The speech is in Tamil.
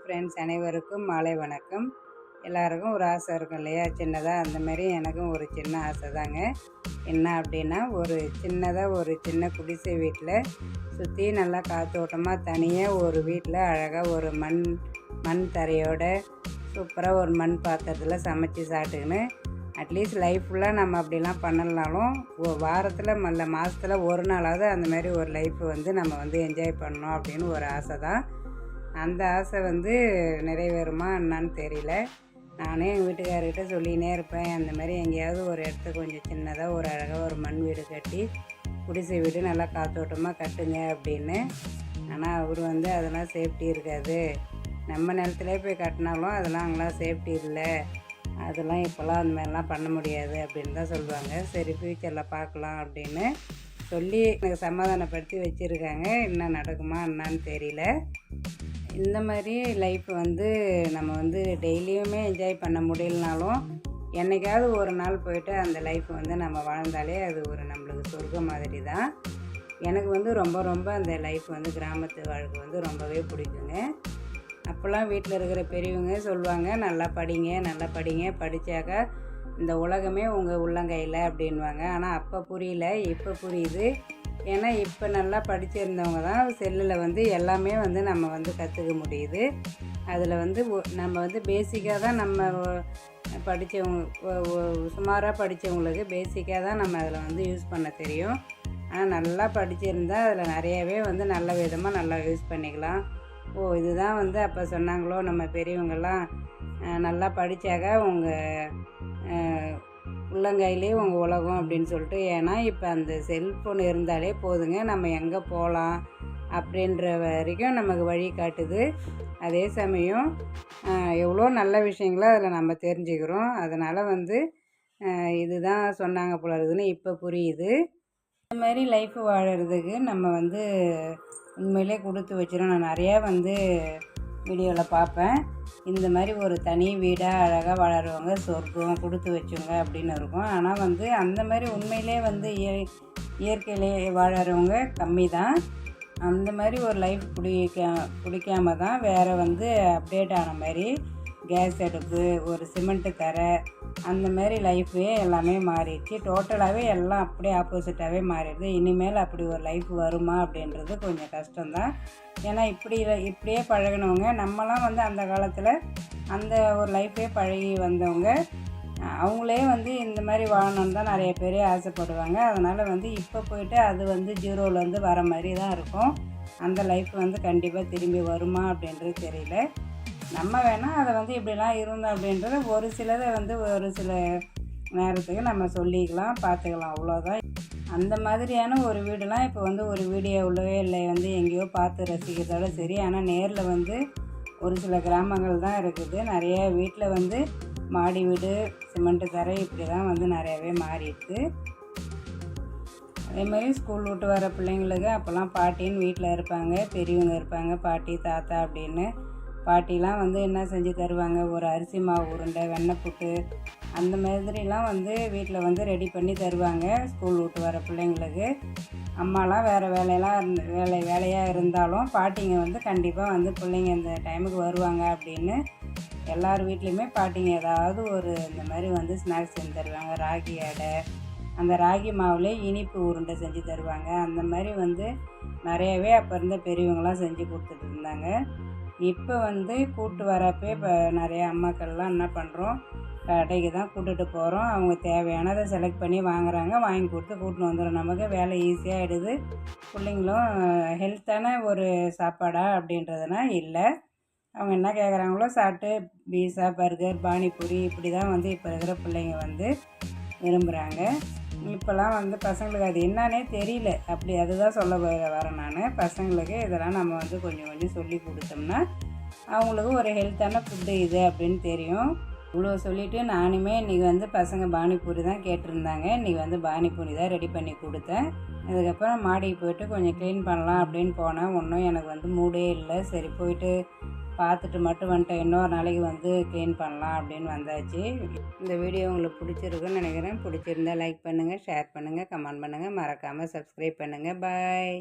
ஃப்ரெண்ட்ஸ் அனைவருக்கும் மாலை வணக்கம். எல்லாருக்கும் ஒரு ஆசை இருக்கும் இல்லையா? சின்னதாக அந்த மாதிரி எனக்கும் ஒரு சின்ன ஆசை தாங்க. என்ன அப்படின்னா ஒரு சின்னதாக ஒரு சின்ன குடிசை வீட்டில் சுற்றி நல்லா காற்றோட்டமாக தனியாக ஒரு வீட்டில் அழகாக ஒரு மண் மண் தரையோட சூப்பராக ஒரு மண் பாத்திரத்தில் சமைச்சு சாப்பிட்டுக்கின்னு அட்லீஸ்ட் லைஃப் ஃபுல்லாக நம்ம அப்படிலாம் பண்ணலனாலும் வாரத்தில் மல்ல மாதத்தில் ஒரு நாளாவது அந்த மாதிரி ஒரு லைஃப் வந்து நம்ம வந்து என்ஜாய் பண்ணணும் அப்படின்னு ஒரு ஆசை தான். அந்த ஆசை வந்து நிறைவேறுமா என்னான்னு தெரியல. நானே எங்கள் வீட்டுக்காரர்கிட்ட சொல்லினே இருப்பேன். அந்த மாதிரி எங்கேயாவது ஒரு இடத்த கொஞ்சம் சின்னதாக ஒரு அழகாக ஒரு மண் வீடு கட்டி குடிசை வீடு நல்லா காத்தோட்டமாக கட்டுங்க அப்படின்னு. ஆனால் அவர் வந்து அதெல்லாம் சேஃப்டி இருக்காது. நம்ம நிலத்துலேயே போய் கட்டினாலும் அதெல்லாம் அங்கெல்லாம் சேஃப்டி இல்லை. அதெல்லாம் இப்போல்லாம் அந்த மாதிரிலாம் பண்ண முடியாது அப்படின்னு தான் சொல்லுவாங்க. சரி ஃப்யூச்சரில் பார்க்கலாம் அப்படின்னு சொல்லி எனக்கு சமாதானப்படுத்தி வச்சுருக்காங்க. என்ன நடக்குமா என்னான்னு தெரியல. இந்த மாதிரி லைஃப் வந்து நம்ம வந்து டெய்லியுமே என்ஜாய் பண்ண முடியலனாலும் என்னைக்காவது ஒரு நாள் போயிட்டு அந்த லைஃப் வந்து நம்ம வாழ்ந்தாலே அது ஒரு நம்மளுக்கு சொர்க்கம் மாதிரி தான் எனக்கு வந்து ரொம்ப ரொம்ப அந்த லைஃப் வந்து கிராமத்து வாழ்க்கை வந்து ரொம்பவே பிடிக்குங்க. அப்போல்லாம் வீட்டில் இருக்கிற பெரியவங்க சொல்லுவாங்க நல்லா படிங்க நல்லா படிங்க படித்தாக்கா இந்த உலகமே உங்கள் உள்ளங்கையில் அப்படின்வாங்க ஆனால் அப்போ புரியல இப்போ புரியுது. ஏன்னா இப்போ நல்லா படிச்சிருந்தவங்க தான் செல்லில் வந்து எல்லாமே வந்து நம்ம வந்து கற்றுக்க முடியுது. அதில் வந்து ஒ- நம்ம வந்து பேசிக்காக தான் நம்ம படித்தவங்க சுமாராக படித்தவங்களுக்கு பேசிக்காக தான் நம்ம அதில் வந்து யூஸ் பண்ண தெரியும். ஆனால் நல்லா படிச்சிருந்தால் அதில் நிறையவே வந்து நல்ல விதமாக நல்லா யூஸ் பண்ணிக்கலாம். ஓ இதுதான் வந்து அப்போ சொன்னாங்களோ நம்ம பெரியவங்கள்லாம் நல்லா படித்தாக்க உங்கள் உள்ளங்கையிலே உங்கள் உலகம் அப்படின்னு சொல்லிட்டு ஏன்னா இப்போ அந்த செல்ஃபோன் இருந்தாலே போதுங்க. நம்ம எங்கே போகலாம் அப்படின்ற வரைக்கும் நமக்கு வழி காட்டுது. அதே சமயம் எவ்வளோ நல்ல விஷயங்களை அதில் நம்ம தெரிஞ்சுக்கிறோம். அதனால் வந்து இதுதான் சொன்னாங்க போல இருக்குதுன்னு இப்போ புரியுது. இந்த மாதிரி லைஃப் வாழறதுக்கு நம்ம வந்து உண்மையிலே கொடுத்து வச்சிடும் நான் நிறையா வந்து வீடியோவில் பார்ப்பேன் இந்த மாதிரி ஒரு தனி வீடாக அழகாக வளருவாங்க சொர்க்கம் கொடுத்து வச்சுங்க அப்படின்னு இருக்கும். ஆனால் வந்து அந்த மாதிரி உண்மையிலே வந்து இய இயற்கையிலே வாழறவங்க கம்மி தான் அந்த மாதிரி ஒரு லைஃப் பிடிக்க பிடிக்காம தான் வேறு வந்து அப்டேட் ஆன மாதிரி கேஸ் அடுப்பு ஒரு சிமெண்ட்டு தரை அந்த மாதிரி லைஃபே எல்லாமே மாறிடுச்சு. டோட்டலாகவே எல்லாம் அப்படியே ஆப்போசிட்டாகவே மாறிடுது. இனிமேல் அப்படி ஒரு லைஃப் வருமா அப்படின்றது கொஞ்சம் கஷ்டம்தான். ஏன்னா இப்படி இப்படியே பழகினவங்க நம்மலாம் வந்து அந்த காலத்தில் அந்த ஒரு லைஃப்பே பழகி வந்தவங்க. அவங்களே வந்து இந்த மாதிரி வாழணும்னு தான் நிறைய பேர் ஆசைப்படுவாங்க. அதனால் வந்து இப்போ போயிட்டு அது வந்து ஜீரோலேருந்து வர மாதிரி தான் இருக்கும். அந்த லைஃப் வந்து கண்டிப்பாக திரும்பி வருமா அப்படின்றது தெரியல. நம்ம வேணால் அதை வந்து இப்படிலாம் இருந்தோம் அப்படின்றத ஒரு சிலதை வந்து ஒரு சில நேரத்துக்கு நம்ம சொல்லிக்கலாம் பார்த்துக்கலாம். அவ்வளோதான் அந்த மாதிரியான ஒரு வீடுலாம் இப்போ வந்து ஒரு வீடியோவிலவே இல்லை. வந்து எங்கேயோ பார்த்து ரசிக்கிறதோட சரி. ஆனால் நேரில் வந்து ஒரு சில கிராமங்கள் தான் இருக்குது. நிறைய வீட்டில் வந்து மாடி வீடு சிமெண்ட்டு தரை இப்படி தான் வந்து நிறையவே மாறிடுது அதேமாதிரி ஸ்கூல் விட்டு வர பிள்ளைங்களுக்கு அப்போல்லாம் பாட்டின்னு வீட்டில் இருப்பாங்க. பெரியவங்க இருப்பாங்க. பாட்டி தாத்தா அப்படின்னு பாட்டிலாம் வந்து என்ன செஞ்சு தருவாங்க? ஒரு அரிசி மாவு உருண்டை வெண்ணெய் புட்டு அந்த மாதிரிலாம் வந்து வீட்டில் வந்து ரெடி பண்ணி தருவாங்க. ஸ்கூல் விட்டு வர பிள்ளைங்களுக்கு. அம்மாலாம் வேறு வேலையெல்லாம் இருந்த வேலை வேலையாக இருந்தாலும் பாட்டிங்க வந்து கண்டிப்பாக வந்து பிள்ளைங்க இந்த டைமுக்கு வருவாங்க அப்படின்னு எல்லார் வீட்லேயுமே பாட்டிங்க ஏதாவது ஒரு இந்த மாதிரி வந்து ஸ்நாக்ஸ் செஞ்சு தருவாங்க. ராகி அடை அந்த ராகி மாவுலே இனிப்பு உருண்டை செஞ்சு தருவாங்க. அந்த மாதிரி வந்து நிறையவே அப்போ இருந்த பெரியவங்களாம் செஞ்சு கொடுத்துட்டு இருந்தாங்க. இப்போ வந்து கூப்பிட்டு வரப்பே இப்போ நிறைய அம்மாக்கள்லாம் என்ன பண்ணுறோம் கடைக்கு தான் கூட்டுட்டு போகிறோம். அவங்க தேவையானதை செலக்ட் பண்ணி வாங்குறாங்க. வாங்கி கொடுத்து கூட்டின்னு வந்துடும் நமக்கு வேலை ஈஸியாக ஆகிடுது பிள்ளைங்களும் ஹெல்த்தான ஒரு சாப்பாடா அப்படின்றதுனா இல்லை. அவங்க என்ன கேட்குறாங்களோ சாப்பிட்டு பீஸா பர்கர் பானிபூரி இப்படி தான் வந்து இப்போ இருக்கிற பிள்ளைங்க வந்து விரும்புகிறாங்க இப்போல்லாம் வந்து பசங்களுக்கு அது என்னன்னே தெரியல. அப்படி அதுதான் சொல்ல வரேன் நான். பசங்களுக்கு இதெல்லாம் நம்ம வந்து கொஞ்சம் கொஞ்சம் சொல்லி கொடுத்தோம்னா அவங்களுக்கு ஒரு ஹெல்த்தான ஃபுட்டு இது அப்படின்னு தெரியும். இவ்வளோ சொல்லிவிட்டு நானுமே இன்றைக்கி வந்து பசங்க பானிபூரி தான் கேட்டிருந்தாங்க. இன்றைக்கி வந்து பானிபூரி தான் ரெடி பண்ணி கொடுத்தேன். அதுக்கப்புறம் மாடிக்கு போயிட்டு கொஞ்சம் க்ளீன் பண்ணலாம் அப்படின்னு போனேன். ஒன்றும் எனக்கு வந்து மூடே இல்லை. சரி போயிட்டு பார்த்துட்டு மட்டும் வந்துட்டேன். இன்னொரு நாளைக்கு வந்து க்ளீன் பண்ணலாம் அப்படின்னு வந்தாச்சு. இந்த வீடியோ உங்களுக்கு பிடிச்சிருக்குன்னு நினைக்கிறேன். பிடிச்சிருந்தா லைக் பண்ணுங்கள் ஷேர் பண்ணுங்கள் கமெண்ட் பண்ணுங்கள் மறக்காமல் சப்ஸ்கிரைப் பண்ணுங்கள் பாய்